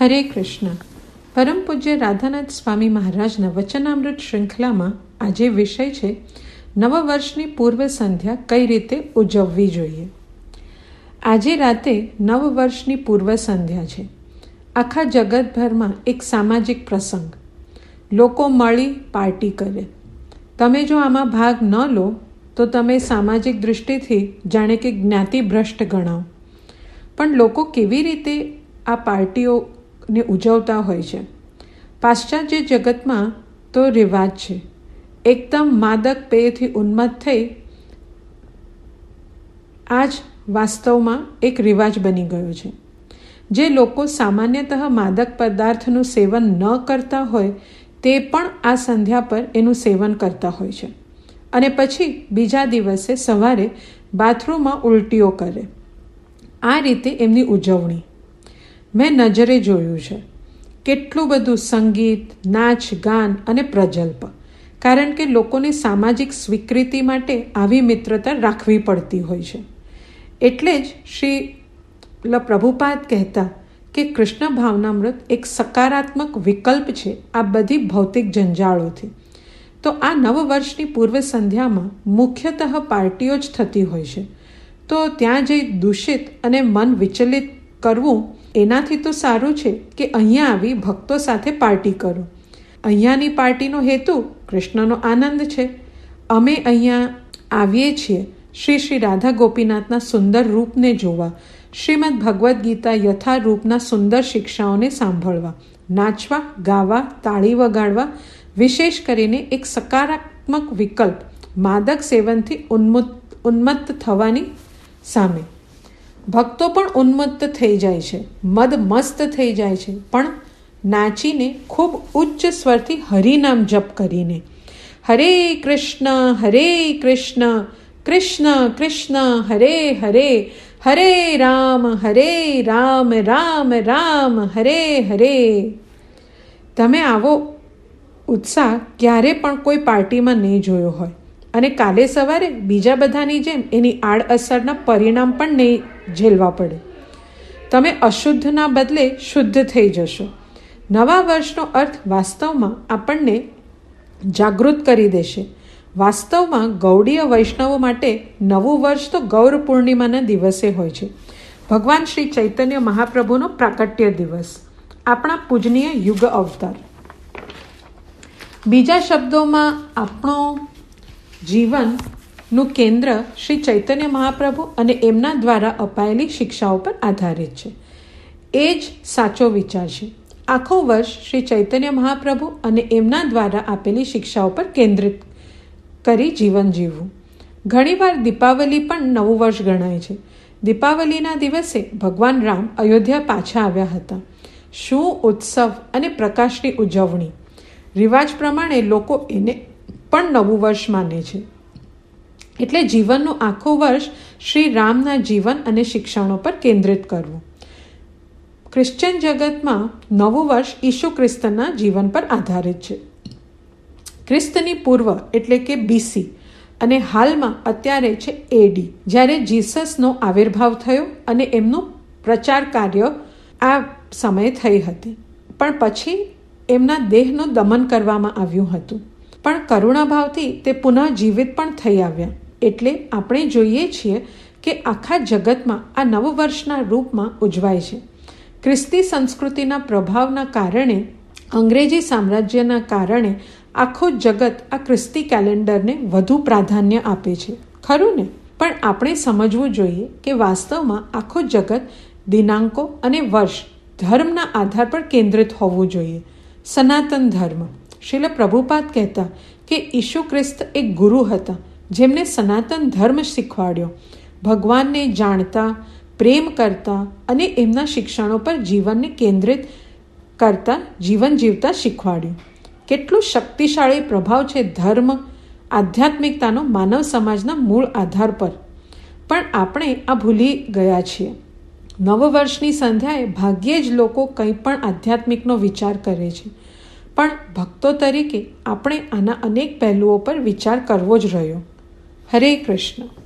હરે કૃષ્ણ. પરમ પૂજ્ય રાધાનાથ સ્વામી મહારાજના વચનામૃત શૃંખલામાં આજે વિષય છે, નવ વર્ષની પૂર્વ સંધ્યા કઈ રીતે ઉજવવી જોઈએ? આજે રાતે નવ વર્ષની પૂર્વ સંધ્યા છે. આખા જગતભરમાં એક સામાજિક પ્રસંગ. લોકો મળી પાર્ટી કરે. તમે જો આમાં ભાગ ન લો, તો તમે સામાજિક દૃષ્ટિથી જાણે કે જ્ઞાતિભ્રષ્ટ ગણાવો. પણ લોકો કેવી રીતે આ પાર્ટીઓ ને ઉજવતા હોય છે. પાશ્ચાત્ય જગતમાં તો રિવાજ છે. એકદમ માદક પેયથી ઉન્મત્ત થઈ આ જ વાસ્તવમાં એક રિવાજ બની ગયો છે. જે લોકો સામાન્યતઃ માદક પદાર્થનું સેવન ન કરતા હોય તે પણ આ સંધ્યા પર એનું સેવન કરતા હોય છે. અને પછી બીજા દિવસે સવારે બાથરૂમમાં ઉલટીઓ કરે. આ રીતે એમની ઉજવણી. મેં નજરે જોયું છે. કેટલું બધું સંગીત, નાચ, ગાન અને પ્રજલ્પ. કારણ કે લોકોની સામાજિક સ્વીકૃતિ માટે આવી મિત્રતા રાખવી પડતી હોય છે. એટલે જ શ્રી પ્રભુપાદ કહેતા કે કૃષ્ણ ભાવનામૃત એક સકારાત્મક વિકલ્પ છે આ બધી ભૌતિક જંજાળોથી. તો આ નવ વર્ષની પૂર્વ સંધ્યામાં મુખ્યતઃ પાર્ટીઓ જ થતી હોય છે. તો ત્યાં જઈ દૂષિત અને મન વિચલિત કરવું એનાથી તો સારું છે કે અહીંયા આવી ભક્તો સાથે પાર્ટી કરો. અહીંયાની પાર્ટીનો હેતુ કૃષ્ણનો આનંદ છે. અમે અહીંયા આવીએ છીએ શ્રી શ્રી રાધા ગોપીનાથના સુંદર રૂપને જોવા, શ્રીમદ ભગવદ્ ગીતા યથા રૂપના સુંદર શિક્ષાઓને સાંભળવા, નાચવા, ગાવા, તાળી વગાડવા, વિશેષ કરીને એક સકારાત્મક વિકલ્પ માદક સેવનથી ઉન્મુત, ઉન્મત્ત થવાની સામે. ભક્તો પણ ઉન્મત્ત થઈ જાય છે, મદ મસ્ત થઈ જાય છે. પણ નાચીને ખૂબ ઉચ્ચ સ્વરથી હરિનામ જપ કરીને, હરે કૃષ્ણ હરે કૃષ્ણ કૃષ્ણ કૃષ્ણ, હરે હરે હરે રામ હરે રામ રામ રામ, હરે હરે. તમે આવો ઉત્સાહ ક્યારે પણ કોઈ પાર્ટીમાં નહીં જોયો હોય. અને કાલે સવારે બીજા બધાની જેમ એની આડઅસરના પરિણામ પણ નહીં ઝેલવા પડે. તમે અશુદ્ધના બદલે શુદ્ધ થઈ જશો. નવા વર્ષનો અર્થ વાસ્તવમાં આપણને જાગૃત કરી દેશે. વાસ્તવમાં ગૌડીય વૈષ્ણવો માટે નવું વર્ષ તો ગૌર પૂર્ણિમાના દિવસે હોય છે. ભગવાન શ્રી ચૈતન્ય મહાપ્રભુનો પ્રાકટ્ય દિવસ. આપણા પૂજનીય યુગ અવતાર. બીજા શબ્દોમાં આપણો જીવનનું કેન્દ્ર શ્રી ચૈતન્ય મહાપ્રભુ અને એમના દ્વારા અપાયેલી શિક્ષાઓ પર આધારિત છે. એ જ સાચો વિચાર છે. આખો વર્ષ શ્રી ચૈતન્ય મહાપ્રભુ અને એમના દ્વારા આપેલી શિક્ષાઓ પર કેન્દ્રિત કરી જીવન જીવવું. ઘણીવાર દીપાવલી પણ નવું વર્ષ ગણાય છે. દીપાવલીના દિવસે ભગવાન રામ અયોધ્યા પાછા આવ્યા હતા. શું ઉત્સવ અને પ્રકાશની ઉજવણી? રિવાજ પ્રમાણે લોકો એને પણ નવું વર્ષ માને છે. એટલે જીવનનું આખું વર્ષ શ્રી રામના જીવન અને શિક્ષણો પર કેન્દ્રિત કરવું. ક્રિશ્ચન જગતમાં નવું વર્ષ ઈસુ ખ્રિસ્તના જીવન પર આધારિત છે. ખ્રિસ્તની પૂર્વ એટલે કે બીસી અને હાલમાં અત્યારે છે એડી જ્યારે જીસસનો આવિર્ભાવ થયો અને એમનું પ્રચાર કાર્ય આ સમયે થઈ હતી. પણ પછી એમના દેહનું દમન કરવામાં આવ્યું હતું. પણ કરુણાભાવથી તે પુનઃ જીવિત પણ થઈ આવ્યા. એટલે આપણે જોઈએ છીએ કે આખા જગતમાં આ નવવર્ષના રૂપમાં ઉજવાય છે. ખ્રિસ્તી સંસ્કૃતિના પ્રભાવના કારણે, અંગ્રેજી સામ્રાજ્યના કારણે આખું જગત આ ખ્રિસ્તી કેલેન્ડરને વધુ પ્રાધાન્ય આપે છે. ખરું ને? પણ આપણે સમજવું જોઈએ કે વાસ્તવમાં આખું જગત દિનાંકો અને વર્ષ ધર્મના આધાર પર કેન્દ્રિત હોવું જોઈએ. સનાતન ધર્મ. શિલ પ્રભુપાદ કહેતા કે ઈશુ ખ્રિસ્ત એક ગુરુ હતા. જેમને સનાતન ધર્મ શીખવાડ્યો. ભગવાનને જાણતા, પ્રેમ કરતા અને એમના શિક્ષણો પર જીવનને કેન્દ્રિત કરતા જીવન જીવતા શીખવાડ્યું. કેટલું શક્તિશાળી પ્રભાવ છે ધર્મ આધ્યાત્મિકતાનો માનવ સમાજના મૂળ આધાર પર. પણ આપણે આ ભૂલી ગયા છીએ. નવ વર્ષની સંધ્યાએ ભાગ્યે જ લોકો કંઈ પણ આધ્યાત્મિકનો વિચાર કરે છે. પણ ભક્તો તરીકે આપણે આના અનેક પહેલુઓ પર વિચાર કરવો જ રહ્યો. હરે કૃષ્ણ